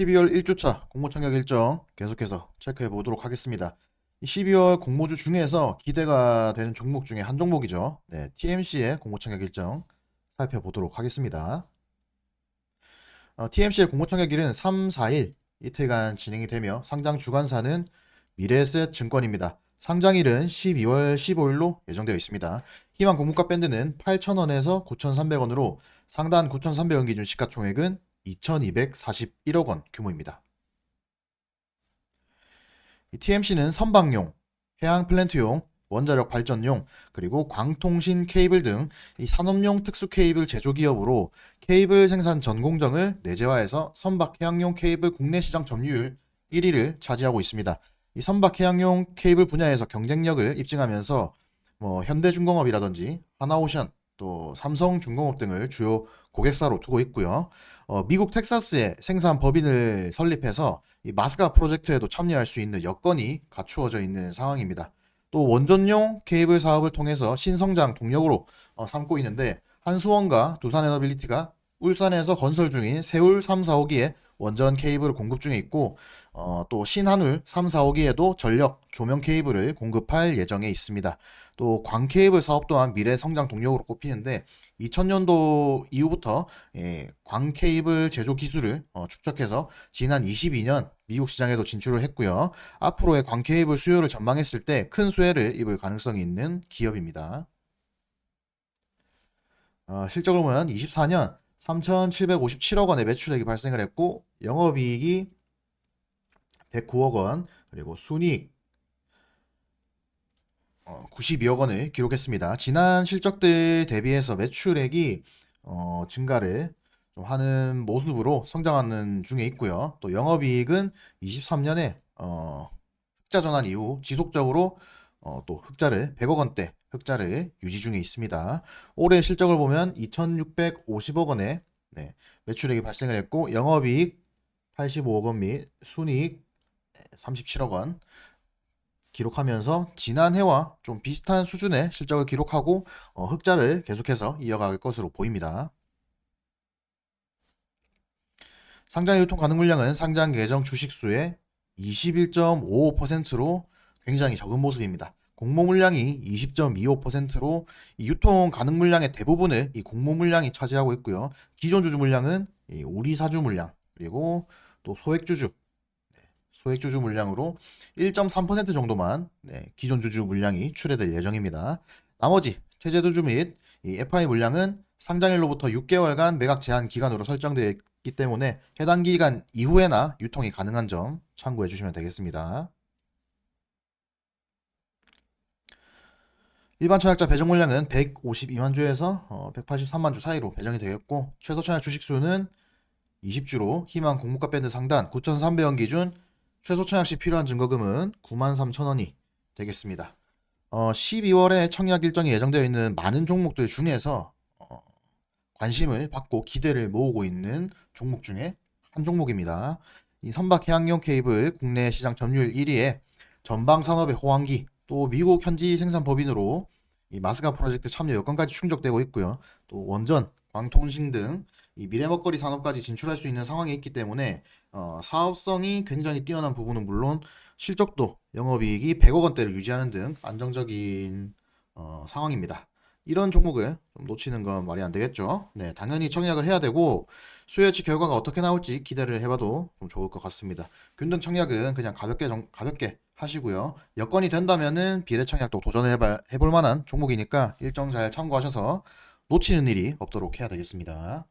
12월 1주차 공모청약 일정 계속해서 체크해 보도록 하겠습니다. 이 12월 공모주 중에서 기대가 되는 종목 중에 한 종목이죠. 네, TMC의 공모청약 일정 살펴보도록 하겠습니다. 어, TMC의 공모청약일은 3, 4일 이틀간 진행이 되며 상장 주관사는 미래에셋 증권입니다. 상장일은 12월 15일로 예정되어 있습니다. 희망 공모가 밴드는 8,000원에서 9,300원으로 상단 9,300원 기준 시가총액은 2,241억 원 규모입니다. TMC는 선박용, 해양 플랜트용, 원자력 발전용, 그리고 광통신 케이블 등이 산업용 특수 케이블 제조 기업으로 케이블 생산 전 공정을 내재화해서 선박 해양용 케이블 국내 시장 점유율 1위를 차지하고 있습니다. 이 선박 해양용 케이블 분야에서 경쟁력을 입증하면서 뭐 현대중공업이라든지 하나오션 또 삼성중공업 등을 주요 고객사로 두고 있고요. 어, 미국 텍사스에 생산 법인을 설립해서 이 마스가 프로젝트에도 참여할 수 있는 여건이 갖추어져 있는 상황입니다. 또 원전용 케이블 사업을 통해서 신성장 동력으로 어, 삼고 있는데 한수원과 두산에너빌리티가 울산에서 건설 중인 세울 3, 4, 5기에 원전 케이블을 공급 중에 있고 어, 또 신한울 3, 4, 5기에도 전력 조명 케이블을 공급할 예정에 있습니다. 또 광케이블 사업 또한 미래 성장 동력으로 꼽히는데 2000년도 이후부터 예, 광케이블 제조 기술을 어, 축적해서 지난 22년 미국 시장에도 진출을 했고요. 앞으로의 광케이블 수요를 전망했을 때 큰 수혜를 입을 가능성이 있는 기업입니다. 어, 실적을 보면 24년 3,757억 원의 매출액이 발생을 했고 영업이익이 109억 원 그리고 순이익 92억 원을 기록했습니다. 지난 실적들 대비해서 매출액이 어, 증가를 좀 하는 모습으로 성장하는 중에 있고요. 또 영업이익은 23년에 어, 흑자 전환 이후 지속적으로 어, 또 흑자를 100억 원대 흑자를 유지 중에 있습니다. 올해 실적을 보면 2,650억 원의 네, 매출액이 발생을 했고 영업이익 85억 원 및 순이익 37억 원 기록하면서 지난해와 좀 비슷한 수준의 실적을 기록하고 어, 흑자를 계속해서 이어갈 것으로 보입니다. 상장 유통 가능 물량은 상장 계정 주식수의 21.55%로 굉장히 적은 모습입니다. 공모 물량이 20.25%로 이 유통 가능 물량의 대부분을 이 공모 물량이 차지하고 있고요. 기존 주주 물량은 이 우리 사주 물량 그리고 또 소액 주주 네, 소액 주주 물량으로 1.3% 정도만 네, 기존 주주 물량이 출회될 예정입니다. 나머지 최대 주주 및이 FI 물량은 상장일로부터 6개월간 매각 제한 기간으로 설정되어 있기 때문에 해당 기간 이후에나 유통이 가능한 점 참고해 주시면 되겠습니다. 일반 청약자 배정 물량은 152만 주에서 183만 주 사이로 배정이 되겠고 최소 청약 주식 수는 20주로 희망 공모가 밴드 상단 9,300원 기준 최소 청약 시 필요한 증거금은 93,000원이 되겠습니다. 어, 12월에 청약 일정이 예정되어 있는 많은 종목들 중에서 어, 관심을 받고 기대를 모으고 있는 종목 중에 한 종목입니다. 이 선박 해양용 케이블 국내 시장 점유율 1위에 전방 산업의 호황기 또 미국 현지 생산 법인으로 이 마스가 프로젝트 참여 여건까지 충족되고 있고요. 또 원전, 광통신 등 이 미래 먹거리 산업까지 진출할 수 있는 상황에 있기 때문에 어, 사업성이 굉장히 뛰어난 부분은 물론 실적도 영업이익이 100억 원대를 유지하는 등 안정적인 어, 상황입니다. 이런 종목을 좀 놓치는 건 말이 안 되겠죠. 네, 당연히 청약을 해야 되고 수요 예측 결과가 어떻게 나올지 기대를 해봐도 좀 좋을 것 같습니다. 균등 청약은 그냥 가볍게 정- 가볍게 하시고요. 여건이 된다면은 비례 청약도 도전해볼 해볼 만한 종목이니까 일정 잘 참고하셔서 놓치는 일이 없도록 해야 되겠습니다.